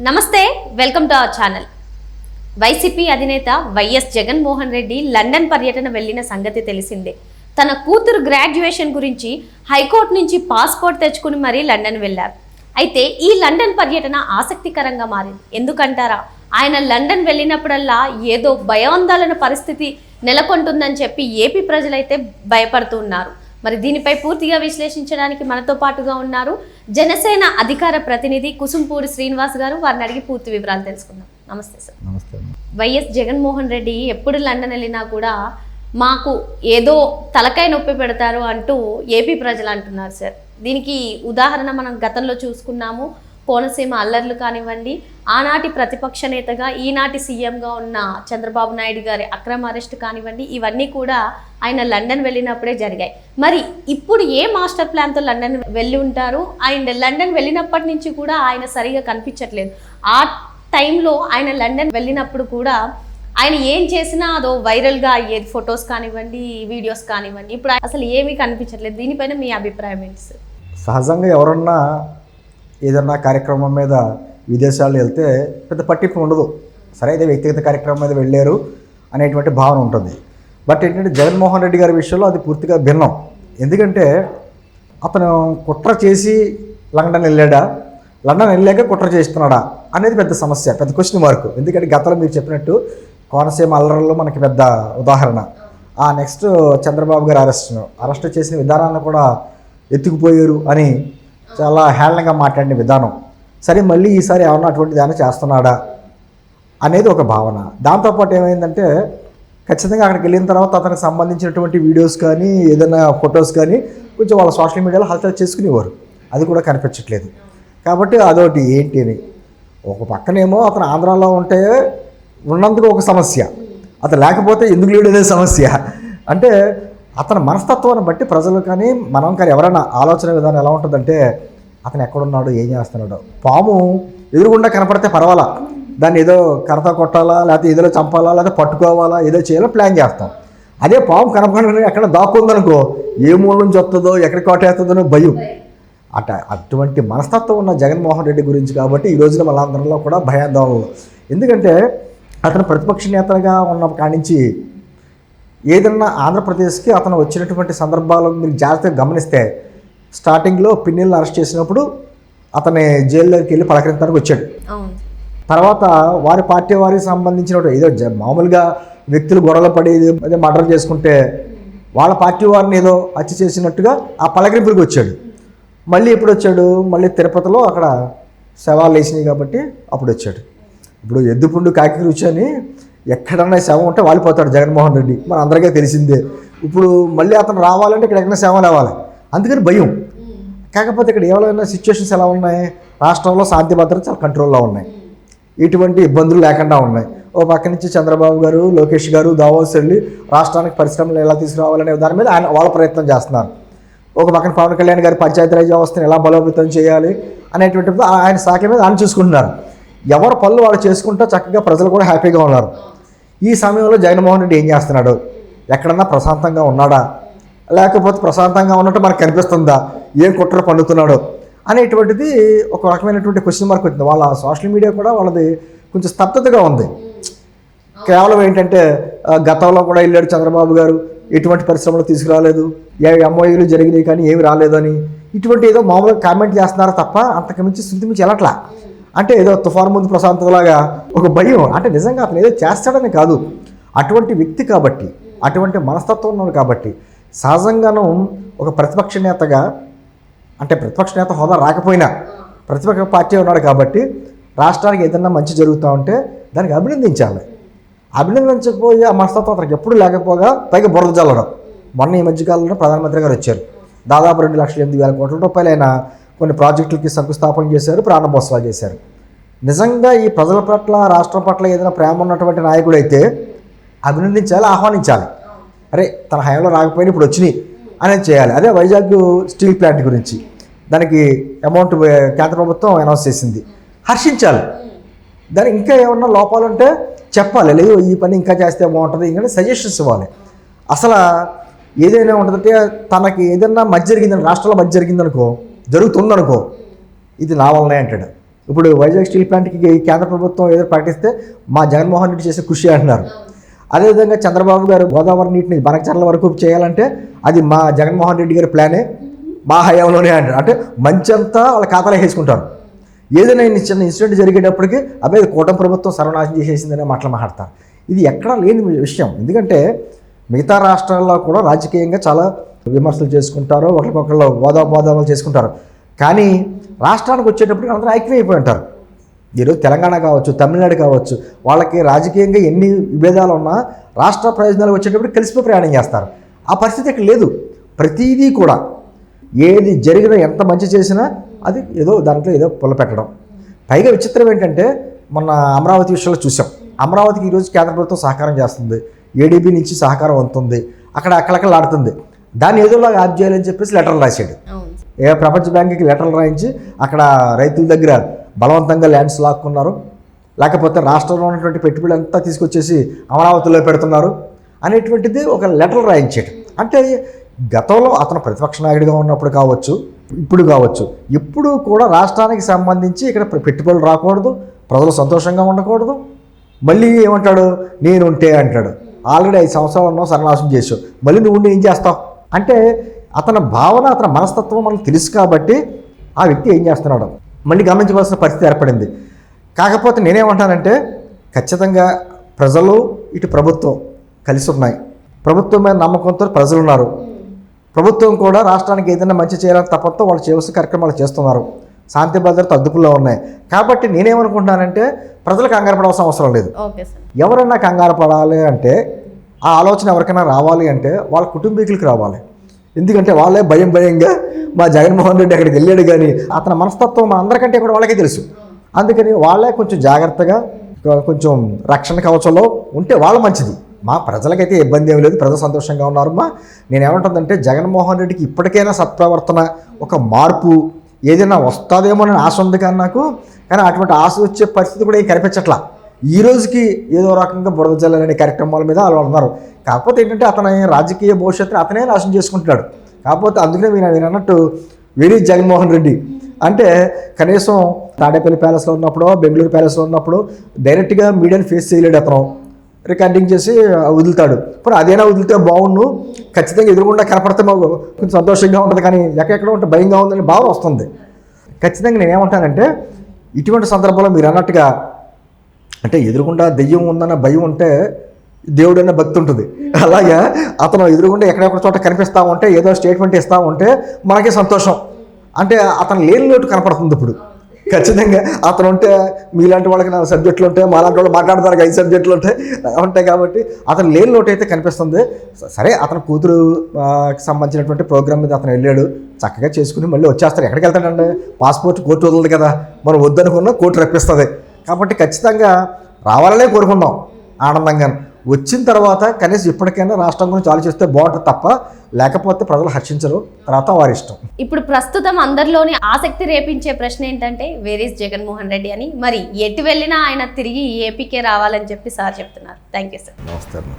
నమస్తే welcome to our channel. YCP అధినేత YS Jaganmohan Reddy London పర్యటన వెళ్ళిన సంగతి తెలిసిందే. తన కూతురు గ్రాడ్యుయేషన్ గురించి హైకోర్టు నుంచి పాస్పోర్ట్ తెచ్చుకుని మరీ లండన్ వెళ్ళారు. అయితే ఈ లండన్ పర్యటన ఆసక్తికరంగా మారింది. ఎందుకంటారా? ఆయన లండన్ వెళ్ళినప్పుడల్లా ఏదో భయాందోళన పరిస్థితి నెలకొంటుందని చెప్పి ఏపీ ప్రజలైతే భయపడుతున్నారు మరి దీనిపై పూర్తిగా విశ్లేషించడానికి మనతో పాటుగా ఉన్నారు జనసేన అధికార ప్రతినిధి కుసుంపూరి శ్రీనివాస్ గారు వారిని అడిగి పూర్తి వివరాలు తెలుసుకుందాం. నమస్తే సార్. నమస్తే. వైఎస్ జగన్మోహన్ రెడ్డి ఎప్పుడు లండన్ వెళ్ళినా కూడా మాకు ఏదో తలకాయ నొప్పి పెడతారు అంటూ ఏపీ ప్రజలు అంటున్నారు సార్. దీనికి ఉదాహరణ మనం గతంలో చూసుకున్నాము. కోనసీమ అల్లర్లు కానివ్వండి ఆనాటి ప్రతిపక్ష నేతగా ఈనాటి సీఎంగా ఉన్న చంద్రబాబు నాయుడు గారి అక్రమ అరెస్ట్ కానివ్వండి ఇవన్నీ కూడా ఆయన లండన్ వెళ్ళినప్పుడే జరిగాయి. మరి ఇప్పుడు ఏ మాస్టర్ ప్లాన్తో లండన్ వెళ్ళి ఉంటారు? అండ్ లండన్ వెళ్ళినప్పటి నుంచి కూడా ఆయన సరిగా కనిపించట్లేదు. ఆ టైంలో ఆయన లండన్ వెళ్ళినప్పుడు కూడా ఆయన ఏం చేసినా అదో వైరల్గా అయ్యేది ఫొటోస్ కానివ్వండి వీడియోస్ కానివ్వండి ఇప్పుడు అసలు ఏమీ కనిపించట్లేదు. దీనిపైన మీ అభిప్రాయం ఏంటి సార్? సహజంగా ఎవరన్నా ఏదన్నా కార్యక్రమం మీద విదేశాలు వెళ్తే పెద్ద పట్టింపు ఉండదు. సరే అయితే వ్యక్తిగత కార్యక్రమం మీద వెళ్ళారు అనేటువంటి భావన ఉంటుంది. బట్ ఏంటంటే జగన్మోహన్ రెడ్డి గారి విషయంలో అది పూర్తిగా భిన్నం. ఎందుకంటే అతను కుట్ర చేసి లండన్ వెళ్ళాడా? లండన్ వెళ్ళాక కుట్ర చేస్తున్నాడా? అనేది పెద్ద సమస్య పెద్ద క్వశ్చన్ మార్క్ ఎందుకంటే గతంలో మీరు చెప్పినట్టు కోనసీమ అల్లర్లో మనకి పెద్ద ఉదాహరణ. ఆ నెక్స్ట్ చంద్రబాబు గారు అరెస్ట్ అరెస్ట్ చేసిన విధానాన్ని కూడా ఎత్తుకుపోయారు అని చాలా హేళనగా మాట్లాడిన విధానం. సరే మళ్ళీ ఈసారి ఏమన్నా అటువంటి దాన్ని చేస్తున్నాడా అనేది ఒక భావన. దాంతోపాటు ఏమైందంటే ఖచ్చితంగా అక్కడికి వెళ్ళిన తర్వాత అతనికి సంబంధించినటువంటి వీడియోస్ కానీ ఏదైనా ఫొటోస్ కానీ కొంచెం వాళ్ళ సోషల్ మీడియాలో హల్చల్ చేసుకునేవారు. అది కూడా కనిపించట్లేదు. కాబట్టి అదొకటి ఏంటి అని. ఒక పక్కనేమో అతను ఆంధ్రాలో ఉంటే ఉన్నందుకు ఒక సమస్య. అతను లేకపోతే ఎందుకు లేడు అనే సమస్య. అంటే అతని మనస్తత్వాన్ని బట్టి ప్రజలు కానీ మనం కానీ ఎవరైనా ఆలోచన విధానం ఎలా ఉంటుందంటే అతను ఎక్కడున్నాడు ఏం చేస్తున్నాడు. పాము ఎదురుగుండా కనపడితే పర్వాలా? దాన్ని ఏదో కరత కొట్టాలా లేకపోతే ఏదో చంపాలా లేకపోతే పట్టుకోవాలా ఏదో చేయాలో ప్లాన్ చేస్తాం. అదే పాము కనపడకుండా ఎక్కడ దాక్కుందనుకో ఏ మూల నుంచి వస్తుందో ఎక్కడ కోటేస్తుందో భయం. అట అటువంటి మనస్తత్వం ఉన్న జగన్మోహన్ రెడ్డి గురించి కాబట్టి ఈ రోజున మనందరిలో కూడా భయాందోళనలు. ఎందుకంటే అతను ప్రతిపక్ష నేతగా ఉన్న కాడి నుంచి ఏదన్నా ఆంధ్రప్రదేశ్కి అతను వచ్చినటువంటి సందర్భాలు మీరు జాగ్రత్తగా గమనిస్తే స్టార్టింగ్లో పిన్నెల్ని అరెస్ట్ చేసినప్పుడు అతని జైల్లోకి వెళ్ళి పలకరించడానికి వచ్చాడు. తర్వాత వారి పార్టీ వారికి సంబంధించిన ఏదో మామూలుగా వ్యక్తులు గొడవలు పడి అదే మర్డర్ చేసుకుంటే వాళ్ళ పార్టీ వారిని ఏదో హత్య చేసినట్టుగా ఆ పలకరింపులకు వచ్చాడు. మళ్ళీ ఎప్పుడు వచ్చాడు? మళ్ళీ తిరుపతిలో అక్కడ శవాలు వేసినాయి కాబట్టి అప్పుడు వచ్చాడు. ఇప్పుడు ఎద్దుపుండు కాకి రుచి అని ఎక్కడన్నా శవం ఉంటే వాలిపోతాడు జగన్మోహన్ రెడ్డి. మన అందరికీ తెలిసిందే. ఇప్పుడు మళ్ళీ అతను రావాలంటే ఇక్కడ ఎక్కడ శవం రావాలి. అందుకని భయం. కాకపోతే ఇక్కడ ఏమైనా సిచ్యువేషన్స్ ఎలా ఉన్నాయి? రాష్ట్రంలో శాంతి భద్రత చాలా కంట్రోల్లో ఉన్నాయి. ఎటువంటి ఇబ్బందులు లేకుండా ఉన్నాయి. ఓ పక్క నుంచి చంద్రబాబు గారు లోకేష్ గారు దావోస్ వెళ్ళి రాష్ట్రానికి పరిశ్రమలు ఎలా తీసుకురావాలనే దాని మీద ఆయన వాళ్ళ ప్రయత్నం చేస్తున్నారు. ఒక పక్కన పవన్ కళ్యాణ్ గారి పంచాయతీరాజ్ వ్యవస్థను ఎలా బలోపేతం చేయాలి అనేటువంటి ఆయన శాఖ మీద ఆయన చూసుకుంటున్నారు. ఎవరు పనులు వాళ్ళు చేసుకుంటూ చక్కగా ప్రజలు కూడా హ్యాపీగా ఉన్నారు. ఈ సమయంలో జగన్మోహన్ రెడ్డి ఏం చేస్తున్నాడు? ఎక్కడన్నా ప్రశాంతంగా ఉన్నాడా? లేకపోతే ప్రశాంతంగా ఉన్నట్టు మనకు కనిపిస్తుందా? ఏం కుట్ర పండుతున్నాడో? అనేటువంటిది ఒక రకమైనటువంటి క్వశ్చన్ మార్క్ వచ్చింది. వాళ్ళ సోషల్ మీడియా కూడా వాళ్ళది కొంచెం స్తబ్దతగా ఉంది. కేవలం ఏంటంటే గతంలో కూడా వెళ్ళాడు చంద్రబాబు గారు. ఎటువంటి పరిశ్రమలు తీసుకురాలేదు. ఏ ఎంఓయూలు జరిగినాయి కానీ ఏమి రాలేదని. ఇటువంటి ఏదో మామూలుగా కామెంట్ చేస్తున్నారు తప్ప అంతకు మించి వెళ్ళట్లా. అంటే ఏదో తుఫాన్ ముందు ప్రశాంతతలాగా ఒక భయం. అంటే నిజంగా అతను ఏదో చేస్తాడని కాదు. అటువంటి వ్యక్తి కాబట్టి అటువంటి మనస్తత్వం ఉన్నాడు కాబట్టి సహజంగాను ఒక ప్రతిపక్ష నేతగా అంటే ప్రతిపక్ష నేత హోదా రాకపోయినా ప్రతిపక్ష పార్టీ ఉన్నాడు కాబట్టి రాష్ట్రానికి ఏదన్నా మంచి జరుగుతూ ఉంటే దానికి అభినందించాలి. అభినందించకపోయి ఆ మనస్తత్వం అతనికి ఎప్పుడు లేకపోగా పైగా బురద జల్లడం. మొన్న ఈ మధ్యకాలంలో ప్రధానమంత్రి గారు వచ్చారు. దాదాపు రెండు లక్షల ఎనిమిది వేల కోట్ల రూపాయలైన కొన్ని ప్రాజెక్టులకి శంకుస్థాపన చేశారు ప్రారంభోత్సవాలు చేశారు. నిజంగా ఈ ప్రజల పట్ల రాష్ట్రం పట్ల ఏదైనా ప్రేమ ఉన్నటువంటి నాయకుడు అయితే అభినందించాలి ఆహ్వానించాలి. అరే తన హయాంలో రాకపోయినా ఇప్పుడు వచ్చినాయి అనేది చేయాలి. అదే వైజాగ్ స్టీల్ ప్లాంట్ గురించి. దానికి అమౌంట్ కేంద్ర ప్రభుత్వం అనౌన్స్ చేసింది. హర్షించాలి. దానికి ఇంకా ఏమన్నా లోపాలు ఉంటే చెప్పాలి. లేదు ఈ పని ఇంకా చేస్తే బాగుంటుంది. ఇంకా సజెషన్స్ ఇవ్వాలి. అసలు ఏదైనా ఉంటుందంటే తనకి ఏదైనా మధ్య జరిగిందని రాష్ట్రంలో మధ్య జరిగిందనుకో జరుగుతుందనుకో ఇది నా వల్లనే అంటాడు. ఇప్పుడు వైజాగ్ స్టీల్ ప్లాంట్కి కేంద్ర ప్రభుత్వం ఏదో ప్రకటిస్తే మా జగన్మోహన్ రెడ్డి చేసే కృషి అంటున్నారు. అదేవిధంగా చంద్రబాబు గారు గోదావరి నీటిని బనకచర్ల వరకు చేయాలంటే అది మా జగన్మోహన్ రెడ్డి గారి ప్లానే మా హయాంలోనే అంటారు. అంటే మంచంతా వాళ్ళ ఖాతాలో వేసుకుంటారు ఏదైనా చిన్న ఇన్సిడెంట్ జరిగేటప్పటికి అబ్బాయి ఇది కూటమి ప్రభుత్వం సర్వనాశం చేసేసిందనే మాటలు మాట్లాడతారు. ఇది ఎక్కడా లేని విషయం. ఎందుకంటే మిగతా రాష్ట్రాల్లో కూడా రాజకీయంగా చాలా విమర్శలు చేసుకుంటారు ఒకరికొకళ్ళు వాదాపోదాలు చేసుకుంటారు. కానీ రాష్ట్రానికి వచ్చేటప్పుడు అందరూ ఐక్యమైపోయి ఉంటారు. ఈరోజు తెలంగాణ కావచ్చు తమిళనాడు కావచ్చు వాళ్ళకి రాజకీయంగా ఎన్ని విభేదాలు ఉన్నా రాష్ట్ర ప్రయోజనాలు వచ్చేటప్పుడు కలిసిపోయి ప్రయాణం చేస్తారు. ఆ పరిస్థితి ఇక్కడ లేదు. ప్రతిదీ కూడా ఏది జరిగినా ఎంత మంచి చేసినా అది ఏదో దాంట్లో ఏదో పుల్ల పెట్టడం. పైగా విచిత్రం ఏంటంటే మొన్న అమరావతి విషయంలో చూసాం. అమరావతికి ఈరోజు కేంద్ర ప్రభుత్వం సహకారం చేస్తుంది. ఏడీబీ నుంచి సహకారం అందుతుంది. అక్కడ అక్కడక్కడ ఆడుతుంది. దాన్ని ఏదోలాగా ఆప్ చేయాలని చెప్పేసి లెటర్లు రాశాడు. ఏ ప్రపంచ బ్యాంకుకి లెటర్లు రాయించి అక్కడ రైతుల దగ్గర బలవంతంగా ల్యాండ్స్ లాక్కున్నారు. లేకపోతే రాష్ట్రంలో ఉన్నటువంటి పెట్టుబడి అంతా తీసుకొచ్చేసి అమరావతిలో పెడుతున్నారు అనేటువంటిది ఒక లెటర్ రాయించాడు అంటే గతంలో అతను ప్రతిపక్ష నాయకుడిగా ఉన్నప్పుడు కావచ్చు ఇప్పుడు కావచ్చు ఇప్పుడు కూడా రాష్ట్రానికి సంబంధించి ఇక్కడ పెట్టుబడులు రాకూడదు ప్రజలు సంతోషంగా ఉండకూడదు. మళ్ళీ ఏమంటాడు? నేను ఉంటే అంటాడు. ఆల్రెడీ ఐదు సంవత్సరాలు ఉన్నావు సర్వనాశనం చేసావు మళ్ళీ నువ్వు ఏం చేస్తావు? అంటే అతని భావన అతని మనస్తత్వం మనకు తెలుసు కాబట్టి ఆ వ్యక్తి ఏం చేస్తున్నాడు? మళ్ళీ గమనించవలసిన పరిస్థితి ఏర్పడింది. కాకపోతే నేనేమంటానంటే ఖచ్చితంగా ప్రజలు ఇటు ప్రభుత్వం కలిసి ఉన్నాయి. ప్రభుత్వం మీద నమ్మకంతో ప్రజలు ఉన్నారు. ప్రభుత్వం కూడా రాష్ట్రానికి ఏదైనా మంచి చేయాలని తప్పతో వాళ్ళు చేయవలసిన కార్యక్రమాలు చేస్తున్నారు. శాంతి భద్రత అదుపులో ఉన్నాయి. కాబట్టి నేనేమనుకుంటున్నానంటే ప్రజలు కంగారు పడవలసిన అవసరం లేదు. ఎవరన్నా కంగారు పడాలి అంటే ఆ ఆలోచన ఎవరికైనా రావాలి అంటే వాళ్ళ కుటుంబీకులకు రావాలి. ఎందుకంటే వాళ్ళే భయం భయంగా మా జగన్మోహన్ రెడ్డి అక్కడికి వెళ్ళాడు కానీ అతని మనస్తత్వం మన అందరికంటే కూడా వాళ్ళకే తెలుసు. అందుకని వాళ్ళే కొంచెం జాగ్రత్తగా కొంచెం రక్షణ కవచంలో ఉంటే వాళ్ళ మంచిది. మా ప్రజలకైతే ఇబ్బంది ఏమి లేదు ప్రజలు సంతోషంగా ఉన్నారు మా నేను ఏమంటుందంటే జగన్మోహన్ రెడ్డికి ఇప్పటికైనా సత్ప్రవర్తన ఒక మార్పు ఏదైనా వస్తుందేమో అని ఆశ ఉంది కానీ నాకు. కానీ అటువంటి ఆశ వచ్చే పరిస్థితి కూడా ఏం కనిపించట్లా. ఈ రోజుకి ఏదో రకంగా బురద చల్లాలనే కార్యక్రమాల మీద వాళ్ళు ఉన్నారు కాకపోతే ఏంటంటే అతని రాజకీయ భవిష్యత్తుని అతనే నాశనం చేసుకుంటున్నాడు. కాకపోతే అందుకనే మీరు నేను అన్నట్టు వెరీ జగన్మోహన్ రెడ్డి. అంటే కనీసం తాడేపల్లి ప్యాలెస్లో ఉన్నప్పుడు బెంగళూరు ప్యాలెస్లో ఉన్నప్పుడు డైరెక్ట్గా మీడియాని ఫేస్ చేయలేడు అతను. రికార్డింగ్ చేసి వదులుతాడు. ఇప్పుడు అదేనా వదిలితే బాగుండు. ఖచ్చితంగా ఎదురుగుండా కనపడితే మాకు కొంచెం సంతోషంగా ఉంటుంది కానీ ఎక్కడెక్కడ ఉంటే భయంగా ఉందని భావన వస్తుంది. ఖచ్చితంగా నేనేమంటానంటే ఇటువంటి సందర్భంలో మీరు అన్నట్టుగా అంటే ఎదురుగుండా దెయ్యం ఉందన్న భయం ఉంటే దేవుడైన భక్తి ఉంటుంది. అలాగే అతను ఎదురుగుండా ఎక్కడెక్కడ చోట కనిపిస్తూ ఉంటే ఏదో స్టేట్మెంట్ ఇస్తూ ఉంటే మనకే సంతోషం. అంటే అతను లేని లోటు కనపడుతుంది ఇప్పుడు. ఖచ్చితంగా అతను ఉంటే మీలాంటి వాళ్ళకి నా సబ్జెక్టులు ఉంటాయి మాలాంటి వాళ్ళు మాట్లాడతారు ఐదు సబ్జెక్టులు ఉంటాయి ఉంటాయి కాబట్టి అతను లేని లోటు అయితే కనిపిస్తుంది. సరే అతను కూతురు సంబంధించినటువంటి ప్రోగ్రామ్ మీద అతను వెళ్ళాడు. చక్కగా చేసుకుని మళ్ళీ వచ్చేస్తారు. ఎక్కడికి వెళ్తాడండి? పాస్పోర్ట్ కోర్టు వదలదు కదా. మనం వద్దనుకున్నా కోర్టు రప్పిస్తుంది. కాబట్టి ఖచ్చితంగా రావాలనే కోరుకుందాం ఆనందంగా. వచ్చిన తర్వాత కనీసం ఇప్పటికైనా రాష్ట్రం గురించి ఆలోచిస్తే బాగుంటుంది తప్ప లేకపోతే ప్రజలు హర్షించరు. తర్వాత వారి ఇష్టం. ఇప్పుడు ప్రస్తుతం అందరిలోని ఆసక్తి రేపించే ప్రశ్న ఏంటంటే వేర్ ఈస్ జగన్మోహన్ రెడ్డి అని. మరి ఎటు వెళ్ళినా ఆయన తిరిగి ఏపీకే రావాలని చెప్పి సార్ చెప్తున్నారు. Thank you sir. నమస్తే